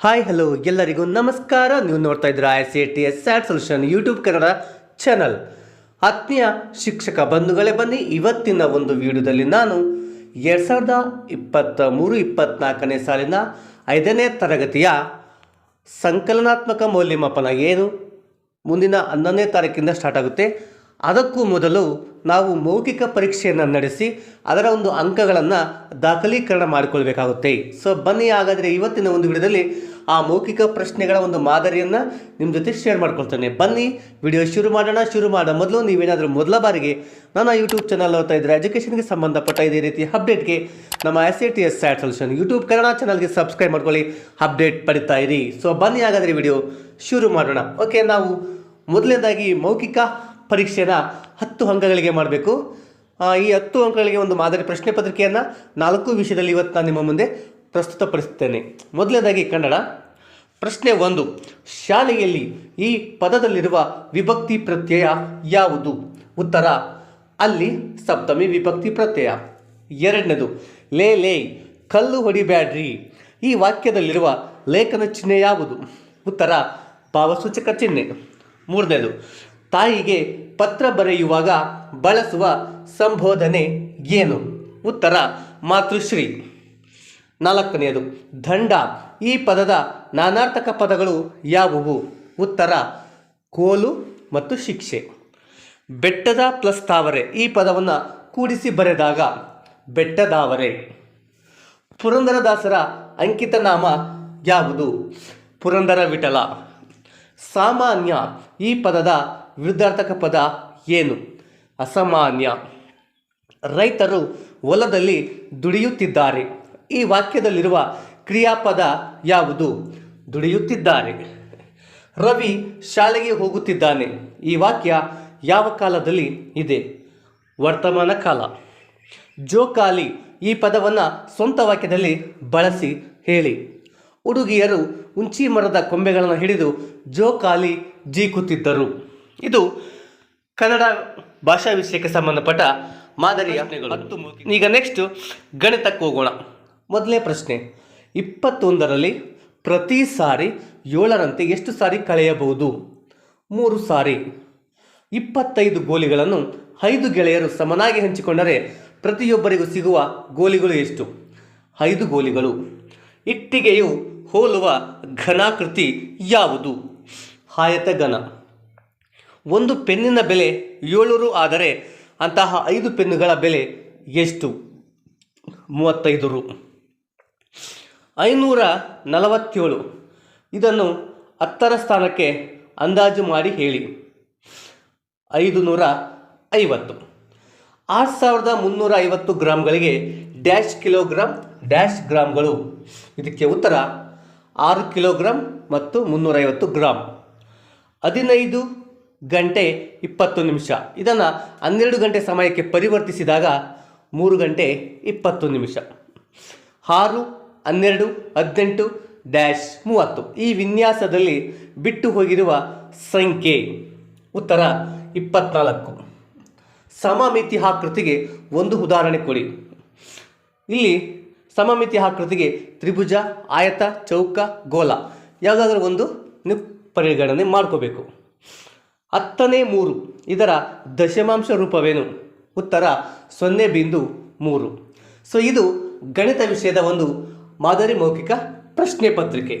Hi hello ಎಲ್ಲರಿಗೂ ನಮಸ್ಕಾರ. ನೀವು ನೋಡ್ತಾ ಇದ್ದೀರಾ I C T S SAT solution YouTube Kannada channel ಆತ್ಮೀಯ ಶಿಕ್ಷಕ ಬಂಧುಗಳೇ, ಬನ್ನಿ. ಇವತ್ತಿನ ಒಂದು ವಿಡಿಯೋದಲ್ಲಿ ನಾನು ಎರಡು ಸಾವಿರದ ಇಪ್ಪತ್ತ ಮೂರು ಇಪ್ಪತ್ತ್ನಾಲ್ಕನೇ ಸಾಲಿನ ಐದನೇ ತರಗತಿಯ ಸಂಕಲನಾತ್ಮಕ ಮೌಲ್ಯಮಾಪನ ಏನು? ಮುಂದಿನ ಹನ್ನೊಂದನೇ ತಾರೀಕಿಂದ ಸ್ಟಾರ್ಟ್ ಆಗುತ್ತೆ. ಅದಕ್ಕೂ ಮೊದಲು ನಾವು ಮೌಖಿಕ ಪರೀಕ್ಷೆಯನ್ನು ನಡೆಸಿ ಅದರ ಒಂದು ಅಂಕಗಳನ್ನು ದಾಖಲೀಕರಣ ಮಾಡಿಕೊಳ್ಬೇಕಾಗುತ್ತೆ. ಸೊ ಬನ್ನಿ ಹಾಗಾದರೆ ಇವತ್ತಿನ ಒಂದು ವಿಡಿಯೋದಲ್ಲಿ ಆ ಮೌಖಿಕ ಪ್ರಶ್ನೆಗಳ ಒಂದು ಮಾದರಿಯನ್ನು ನಿಮ್ಮ ಜೊತೆ ಶೇರ್ ಮಾಡ್ಕೊಳ್ತೇನೆ. ಬನ್ನಿ, ವಿಡಿಯೋ ಶುರು ಮಾಡೋಣ, ಶುರು ಮಾಡೋ ಮೊದಲು ನೀವೇನಾದರೂ ಮೊದಲ ಬಾರಿಗೆ ನನ್ನ ಯೂಟ್ಯೂಬ್ ಚಾನಲ್ ನೋಡ್ತಾ ಇದ್ದರೆ ಎಜುಕೇಷನ್ಗೆ ಸಂಬಂಧಪಟ್ಟ ಇದೇ ರೀತಿ ಅಪ್ಡೇಟ್ಗೆ ನಮ್ಮ S A T S SAT solution YouTube Kannada ಚಾನಲ್ಗೆ ಸಬ್ಸ್ಕ್ರೈಬ್ ಮಾಡ್ಕೊಳ್ಳಿ ಅಪ್ಡೇಟ್ ಪಡಿತಾ ಇರಿ. ಸೊ ಬನ್ನಿ ಹಾಗಾದರೆ ವಿಡಿಯೋ ಶುರು ಮಾಡೋಣ. ಓಕೆ ನಾವು ಮೊದಲನೇದಾಗಿ ಮೌಖಿಕ ಪರೀಕ್ಷೆನ ಹತ್ತು ಅಂಕಗಳಿಗೆ ಮಾಡಬೇಕು. ಈ ಹತ್ತು ಅಂಕಗಳಿಗೆ ಒಂದು ಮಾದರಿ ಪ್ರಶ್ನೆ ಪತ್ರಿಕೆಯನ್ನು ನಾಲ್ಕು ವಿಷಯದಲ್ಲಿ ಇವತ್ತು ನಾನು ನಿಮ್ಮ ಮುಂದೆ ಪ್ರಸ್ತುತಪಡಿಸುತ್ತೇನೆ ಮೊದಲನೇದಾಗಿ ಕನ್ನಡ. ಪ್ರಶ್ನೆ ಒಂದು, ಶಾಲೆಯಲ್ಲಿ ಈ ಪದದಲ್ಲಿರುವ ವಿಭಕ್ತಿ ಪ್ರತ್ಯಯ ಯಾವುದು? ಉತ್ತರ, ಅಲ್ಲಿ ಸಪ್ತಮಿ ವಿಭಕ್ತಿ ಪ್ರತ್ಯಯ. ಎರಡನೇದು, ಲೇ ಲೇ, ಕಲ್ಲು ಹೊಡಿಬ್ಯಾಡ್ರಿ. ಈ ವಾಕ್ಯದಲ್ಲಿರುವ ಲೇಖನ ಚಿಹ್ನೆ ಯಾವುದು? ಉತ್ತರ, ಭಾವಸೂಚಕ ಚಿಹ್ನೆ. ಮೂರನೇದು ತಾಯಿಗೆ ಪತ್ರ ಬರೆಯುವಾಗ ಬಳಸುವ ಸಂಬೋಧನೆ ಏನು? ಉತ್ತರ, ಮಾತೃಶ್ರೀ. ನಾಲ್ಕನೆಯದು, ದಂಡ. ಈ ಪದದ ನಾನಾರ್ಥಕ ಪದಗಳು ಯಾವುವು? ಉತ್ತರ, ಕೋಲು ಮತ್ತು ಶಿಕ್ಷೆ. ಬೆಟ್ಟದ ಪ್ಲಸ್ ತಾವರೆ ಈ ಪದವನ್ನು ಕೂಡಿಸಿ ಬರೆದಾಗ ಬೆಟ್ಟದಾವರೆ. ಪುರಂದರದಾಸರ ಅಂಕಿತ ನಾಮ ಯಾವುದು? ಪುರಂದರ ವಿಠಲ ಸಾಮಾನ್ಯ ಈ ಪದದ ವಿರುದ್ಧಾರ್ಥಕ ಪದ ಏನು? ಅಸಾಮಾನ್ಯ. ರೈತರು ಹೊಲದಲ್ಲಿ ದುಡಿಯುತ್ತಿದ್ದಾರೆ. ಈ ವಾಕ್ಯದಲ್ಲಿರುವ ಕ್ರಿಯಾಪದ ಯಾವುದು? ದುಡಿಯುತ್ತಿದ್ದಾರೆ. ರವಿ ಶಾಲೆಗೆ ಹೋಗುತ್ತಿದ್ದಾನೆ. ಈ ವಾಕ್ಯ ಯಾವ ಕಾಲದಲ್ಲಿ ಇದೆ? ವರ್ತಮಾನ ಕಾಲ. ಜೋಕಾಲಿ ಈ ಪದವನ್ನು ಸ್ವಂತ ವಾಕ್ಯದಲ್ಲಿ ಬಳಸಿ ಹೇಳಿ. ಹುಡುಗಿಯರು ಉಂಚಿ ಮರದ ಕೊಂಬೆಗಳನ್ನು ಹಿಡಿದು ಜೋಕಾಲಿ ಜೀಕುತ್ತಿದ್ದರು. ಇದು ಕನ್ನಡ ಭಾಷಾ ವಿಷಯಕ್ಕೆ ಸಂಬಂಧಪಟ್ಟ ಮಾದರಿಯ ಈಗ ನೆಕ್ಸ್ಟ್ ಗಣಿತಕ್ಕೆ ಹೋಗೋಣ. ಮೊದಲನೇ ಪ್ರಶ್ನೆ ಇಪ್ಪತ್ತೊಂದರಲ್ಲಿ ಪ್ರತಿ ಸಾರಿ ಏಳರಂತೆ ಎಷ್ಟು ಸಾರಿ ಕಳೆಯಬಹುದು? ಮೂರು ಸಾರಿ. ಇಪ್ಪತ್ತೈದು ಗೋಲಿಗಳನ್ನು ಐದು ಗೆಳೆಯರು ಸಮನಾಗಿ ಹಂಚಿಕೊಂಡರೆ ಪ್ರತಿಯೊಬ್ಬರಿಗೂ ಸಿಗುವ ಗೋಲಿಗಳು ಎಷ್ಟು? ಐದು ಗೋಲಿಗಳು. ಇಟ್ಟಿಗೆಯು ಹೋಲುವ ಘನಾಕೃತಿ ಯಾವುದು? ಹಾಯತ ಘನ ಒಂದು ಪೆನ್ನಿನ ಬೆಲೆ ಏಳು ರು ಆದರೆ ಅಂತಹ ಐದು ಪೆನ್ನುಗಳ ಬೆಲೆ ಎಷ್ಟು? ಮೂವತ್ತೈದು ರು ಐನೂರ ನಲವತ್ತೇಳು. ಇದನ್ನು ಹತ್ತರ ಸ್ಥಾನಕ್ಕೆ ಅಂದಾಜು ಮಾಡಿ ಹೇಳಿ. ಐದು ನೂರ ಐವತ್ತು. ಆರು ಸಾವಿರದ ಮುನ್ನೂರ ಐವತ್ತು ಗ್ರಾಮ್ಗಳಿಗೆ ಡ್ಯಾಶ್ ಕಿಲೋಗ್ರಾಮ್ ಡ್ಯಾಶ್ ಗ್ರಾಮ್ಗಳು ಇದಕ್ಕೆ ಉತ್ತರ ಆರು ಕಿಲೋಗ್ರಾಮ್ ಮತ್ತು ಮುನ್ನೂರೈವತ್ತು ಗ್ರಾಮ್ ಹದಿನೈದು ಗಂಟೆ ಇಪ್ಪತ್ತು ನಿಮಿಷ. ಇದನ್ನು ಹನ್ನೆರಡು ಗಂಟೆ ಸಮಯಕ್ಕೆ ಪರಿವರ್ತಿಸಿದಾಗ ಮೂರು ಗಂಟೆ ಇಪ್ಪತ್ತು ನಿಮಿಷ. ಆರು, ಹನ್ನೆರಡು, ಹದಿನೆಂಟು ಡ್ಯಾಶ್ ಮೂವತ್ತು. ಈ ವಿನ್ಯಾಸದಲ್ಲಿ ಬಿಟ್ಟು ಹೋಗಿರುವ ಸಂಖ್ಯೆ ಉತ್ತರ ಇಪ್ಪತ್ನಾಲ್ಕು. ಸಮಮಿತಿ ಆಕೃತಿಗೆ ಒಂದು ಉದಾಹರಣೆ ಕೊಡಿ. ಇಲ್ಲಿ ಸಮಮಿತಿ ಆಕೃತಿಗೆ ತ್ರಿಭುಜ, ಆಯತ, ಚೌಕ ಗೋಲ ಯಾವುದಾದ್ರೂ ಒಂದು ನೀವು ಪರಿಗಣನೆ ಮಾಡ್ಕೋಬೇಕು. ಹತ್ತನೇ ಮೂರು, ಇದರ ದಶಮಾಂಶ ರೂಪವೇನು? ಉತ್ತರ ಸೊನ್ನೆ ಬಿಂದು ಮೂರು. ಸೊ ಇದು ಗಣಿತ ವಿಷಯದ ಒಂದು ಮಾದರಿ ಮೌಖಿಕ ಪ್ರಶ್ನೆ ಪತ್ರಿಕೆ.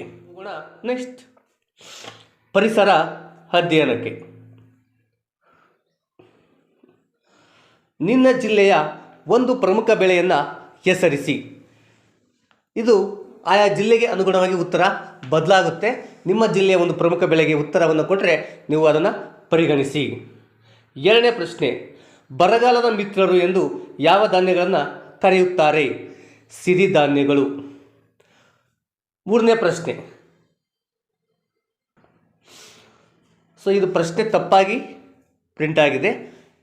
ನೆಕ್ಸ್ಟ್ ಪರಿಸರ ಅಧ್ಯಯನಕ್ಕೆ. ನಿನ್ನ ಜಿಲ್ಲೆಯ ಒಂದು ಪ್ರಮುಖ ಬೆಳೆಯನ್ನು ಹೆಸರಿಸಿ. ಇದು ಆಯಾ ಜಿಲ್ಲೆಗೆ ಅನುಗುಣವಾಗಿ ಉತ್ತರ ಬದಲಾಗುತ್ತೆ. ನಿಮ್ಮ ಜಿಲ್ಲೆಯ ಒಂದು ಪ್ರಮುಖ ಬೆಳೆಗೆ ಉತ್ತರವನ್ನು ಕೊಟ್ಟರೆ ನೀವು ಅದನ್ನು ಪರಿಗಣಿಸಿ. ಎರಡನೇ ಪ್ರಶ್ನೆ, ಬರಗಾಲದ ಮಿತ್ರರು ಎಂದು ಯಾವ ಧಾನ್ಯಗಳನ್ನು ಕರೆಯುತ್ತಾರೆ? ಸಿರಿಧಾನ್ಯಗಳು ಮೂರನೇ ಪ್ರಶ್ನೆ, ಸೊ ಇದು ಪ್ರಶ್ನೆ ತಪ್ಪಾಗಿ ಪ್ರಿಂಟ್ ಆಗಿದೆ.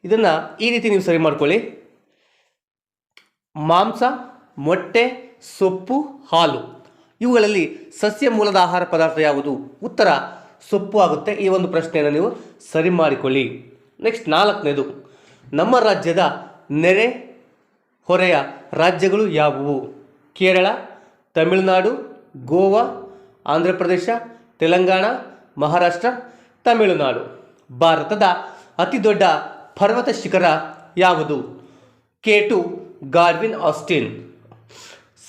ಇದನ್ನು ಈ ರೀತಿ ನೀವು ಸರಿ ಮಾಡ್ಕೊಳ್ಳಿ. ಮಾಂಸ, ಮೊಟ್ಟೆ ಸೊಪ್ಪು, ಹಾಲು. ಇವುಗಳಲ್ಲಿ ಸಸ್ಯ ಮೂಲದ ಆಹಾರ ಪದಾರ್ಥ ಯಾವುದು? ಉತ್ತರ, ಸೊಪ್ಪು ಆಗುತ್ತೆ. ಈ ಒಂದು ಪ್ರಶ್ನೆಯನ್ನು ನೀವು ಸರಿ ಮಾಡಿಕೊಳ್ಳಿ. ನೆಕ್ಸ್ಟ್ ನಾಲ್ಕನೇದು. ನಮ್ಮ ರಾಜ್ಯದ ನೆರೆ ಹೊರೆಯ ರಾಜ್ಯಗಳು ಯಾವುವು? ಕೇರಳ, ತಮಿಳುನಾಡು, ಗೋವಾ ಆಂಧ್ರ ಪ್ರದೇಶ ತೆಲಂಗಾಣ, ಮಹಾರಾಷ್ಟ್ರ, ತಮಿಳುನಾಡು. ಭಾರತದ ಅತಿ ದೊಡ್ಡ ಪರ್ವತ ಶಿಖರ ಯಾವುದು? K two Godwin Austen.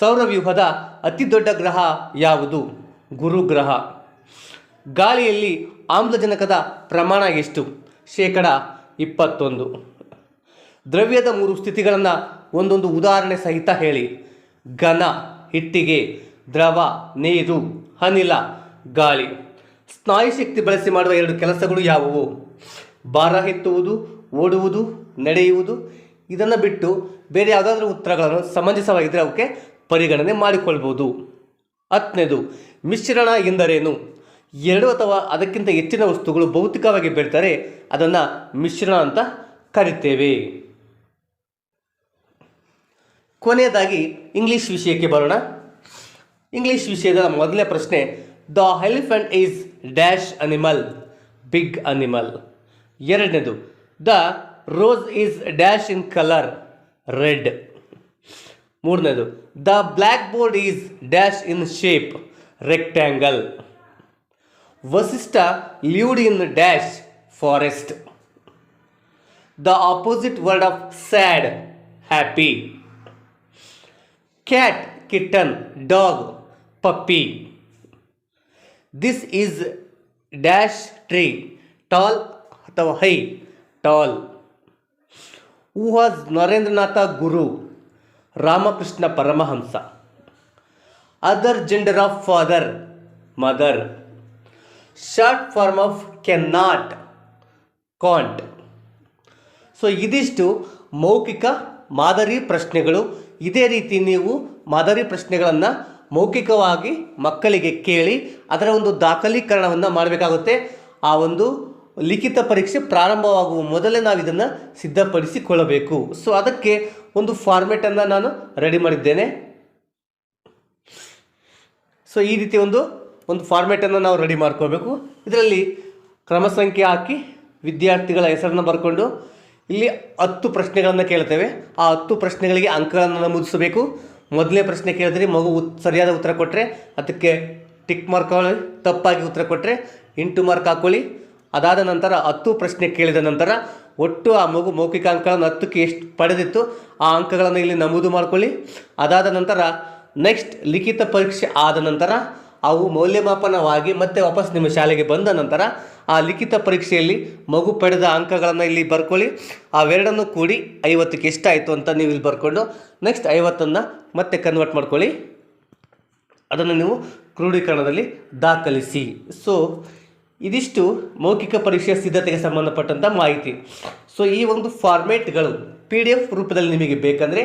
ಸೌರವ್ಯೂಹದ ಅತಿ ದೊಡ್ಡ ಗ್ರಹ ಯಾವುದು? ಗುರು ಗ್ರಹ ಗಾಳಿಯಲ್ಲಿ ಆಮ್ಲಜನಕದ ಪ್ರಮಾಣ ಎಷ್ಟು? ಶೇಕಡ ಇಪ್ಪತ್ತೊಂದು. ದ್ರವ್ಯದ ಮೂರು ಸ್ಥಿತಿಗಳನ್ನು ಒಂದೊಂದು ಉದಾಹರಣೆ ಸಹಿತ ಹೇಳಿ. ಘನ ಇಟ್ಟಿಗೆ ದ್ರವ, ನೀರು, ಅನಿಲ, ಗಾಳಿ. ಸ್ನಾಯು ಶಕ್ತಿ ಬಳಸಿ ಮಾಡುವ ಎರಡು ಕೆಲಸಗಳು ಯಾವುವು? ಭಾರ ಎತ್ತುವುದು, ಓಡುವುದು, ನಡೆಯುವುದು. ಇದನ್ನು ಬಿಟ್ಟು ಬೇರೆ ಯಾವುದಾದ್ರೂ ಉತ್ತರಗಳನ್ನು ಸಮಂಜಸವಾಗಿದ್ದರೆ ಅವಕ್ಕೆ ಪರಿಗಣನೆ ಮಾಡಿಕೊಳ್ಬೋದು. ಹತ್ತನೇದು, ಮಿಶ್ರಣ ಎಂದರೇನು? ಎರಡು ಅಥವಾ ಅದಕ್ಕಿಂತ ಹೆಚ್ಚಿನ ವಸ್ತುಗಳು ಭೌತಿಕವಾಗಿ ಬೆಳ್ತಾರೆ ಅದನ್ನು ಮಿಶ್ರಣ ಅಂತ ಕರಿತೇವೆ. ಕೊನೆಯದಾಗಿ, ಇಂಗ್ಲಿಷ್ ವಿಷಯಕ್ಕೆ ಬರೋಣ. ಇಂಗ್ಲಿಷ್ ವಿಷಯದ ಮೊದಲನೇ ಪ್ರಶ್ನೆ the elephant is dash animal big animal ಎರಡನೇದು the rose is dash in colour red ಮೂರನೇದು the blackboard is dash in shape rectangle Vasishtha lived in dash forest the opposite word of sad happy cat kitten dog puppy this is dash tree tall ಅಥವಾ high tall who was Narendranatha guru Ramakrishna Paramahamsa. Other gender of father mother short form of can not can't so ಇದಿಷ್ಟು ಮೌಖಿಕ ಮಾದರಿ ಪ್ರಶ್ನೆಗಳು. ಇದೇ ರೀತಿ ನೀವು ಮಾದರಿ ಪ್ರಶ್ನೆಗಳನ್ನು ಮೌಖಿಕವಾಗಿ ಮಕ್ಕಳಿಗೆ ಕೇಳಿ, ಅದರ ಒಂದು ದಾಖಲೀಕರಣವನ್ನು ಮಾಡಬೇಕಾಗುತ್ತೆ. ಆ ಒಂದು ಲಿಖಿತ ಪರೀಕ್ಷೆ ಪ್ರಾರಂಭವಾಗುವ ಮೊದಲೇ ನಾವು ಇದನ್ನು ಸಿದ್ಧಪಡಿಸಿಕೊಳ್ಳಬೇಕು. ಸೊ ಅದಕ್ಕೆ ಒಂದು ಫಾರ್ಮೆಟನ್ನು ನಾನು ರೆಡಿ ಮಾಡಿದ್ದೇನೆ. ಸೊ ಈ ರೀತಿ ಒಂದು ಒಂದು ಫಾರ್ಮೆಟನ್ನು ನಾವು ರೆಡಿ ಮಾಡ್ಕೋಬೇಕು ಇದರಲ್ಲಿ ಕ್ರಮ ಸಂಖ್ಯೆ ಹಾಕಿ ವಿದ್ಯಾರ್ಥಿಗಳ ಹೆಸರನ್ನು ಬರ್ಕೊಂಡು ಇಲ್ಲಿ ಹತ್ತು ಪ್ರಶ್ನೆಗಳನ್ನು ಕೇಳ್ತೇವೆ. ಆ ಹತ್ತು ಪ್ರಶ್ನೆಗಳಿಗೆ ಅಂಕಗಳನ್ನು ನಮೂದಿಸಬೇಕು ಮೊದಲನೇ ಪ್ರಶ್ನೆ ಕೇಳಿದ್ರೆ ಮಗು ಸರಿಯಾದ ಉತ್ತರ ಕೊಟ್ಟರೆ ಅದಕ್ಕೆ ಟಿಕ್ ಮಾರ್ಕ್ ತಪ್ಪಾಗಿ ಉತ್ತರ ಕೊಟ್ಟರೆ ಎಂಟು ಮಾರ್ಕ್ ಹಾಕ್ಕೊಳ್ಳಿ ಅದಾದ ನಂತರ ಹತ್ತು ಪ್ರಶ್ನೆ ಕೇಳಿದ ನಂತರ ಒಟ್ಟು ಆ ಮಗು ಮೌಖಿಕ ಅಂಕಗಳನ್ನು ಹತ್ತಕ್ಕೆ ಎಷ್ಟು ಪಡೆದಿತ್ತು, ಆ ಅಂಕಗಳನ್ನು ಇಲ್ಲಿ ನಮೂದು ಮಾಡಿಕೊಳ್ಳಿ. ಅದಾದ ನಂತರ ನೆಕ್ಸ್ಟ್ ಲಿಖಿತ ಪರೀಕ್ಷೆ ಆದ ನಂತರ ಅವು ಮೌಲ್ಯಮಾಪನವಾಗಿ ಮತ್ತೆ ವಾಪಸ್ ನಿಮ್ಮ ಶಾಲೆಗೆ ಬಂದ ನಂತರ ಆ ಲಿಖಿತ ಪರೀಕ್ಷೆಯಲ್ಲಿ ಮಗು ಪಡೆದ ಅಂಕಗಳನ್ನು ಇಲ್ಲಿ ಬರ್ಕೊಳ್ಳಿ. ಅವೆರಡನ್ನು ಕೂಡಿ ಐವತ್ತಕ್ಕೆ ಎಷ್ಟಾಯಿತು ಅಂತ ನೀವು ಇಲ್ಲಿ ಬರ್ಕೊಂಡು ನೆಕ್ಸ್ಟ್ ಐವತ್ತನ್ನು ಮತ್ತೆ ಕನ್ವರ್ಟ್ ಮಾಡ್ಕೊಳ್ಳಿ. ಅದನ್ನು ನೀವು ಕ್ರೋಢೀಕರಣದಲ್ಲಿ ದಾಖಲಿಸಿ. ಸೊ ಇದಿಷ್ಟು ಮೌಖಿಕ ಪರೀಕ್ಷೆಯ ಸಿದ್ಧತೆಗೆ ಸಂಬಂಧಪಟ್ಟಂಥ ಮಾಹಿತಿ. ಸೊ ಈ ಒಂದು ಫಾರ್ಮೇಟ್ಗಳು ಪಿ ಡಿ ಎಫ್ ರೂಪದಲ್ಲಿ ನಿಮಗೆ ಬೇಕಂದರೆ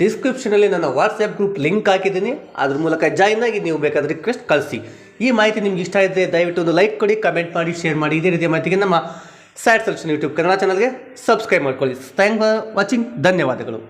ಡಿಸ್ಕ್ರಿಪ್ಷನಲ್ಲಿ ನನ್ನ ವಾಟ್ಸಪ್ ಗ್ರೂಪ್ ಲಿಂಕ್ ಹಾಕಿದ್ದೀನಿ. ಅದ್ರ ಮೂಲಕ ಜಾಯ್ನ್ ಆಗಿ ನೀವು ಬೇಕಾದರೆ ರಿಕ್ವೆಸ್ಟ್ ಕಳಿಸಿ. ಈ ಮಾಹಿತಿ ನಿಮ್ಗೆ ಇಷ್ಟ ಇದ್ದರೆ ದಯವಿಟ್ಟು ಒಂದು ಲೈಕ್ ಕೊಡಿ ಕಮೆಂಟ್ ಮಾಡಿ ಶೇರ್ ಮಾಡಿ. ಇದೇ ರೀತಿಯ ಮಾಹಿತಿಗೆ ನಮ್ಮ ಸ್ಯಾಟ್ ಸೆಲೆಕ್ಷನ್ ಯೂಟ್ಯೂಬ್ ಕನ್ನಡ ಚಾನಲ್ಗೆ ಸಬ್ಸ್ಕ್ರೈಬ್ ಮಾಡ್ಕೊಳ್ಳಿ. ಥ್ಯಾಂಕ್ ಫಾರ್ ವಾಚಿಂಗ್ ಧನ್ಯವಾದಗಳು.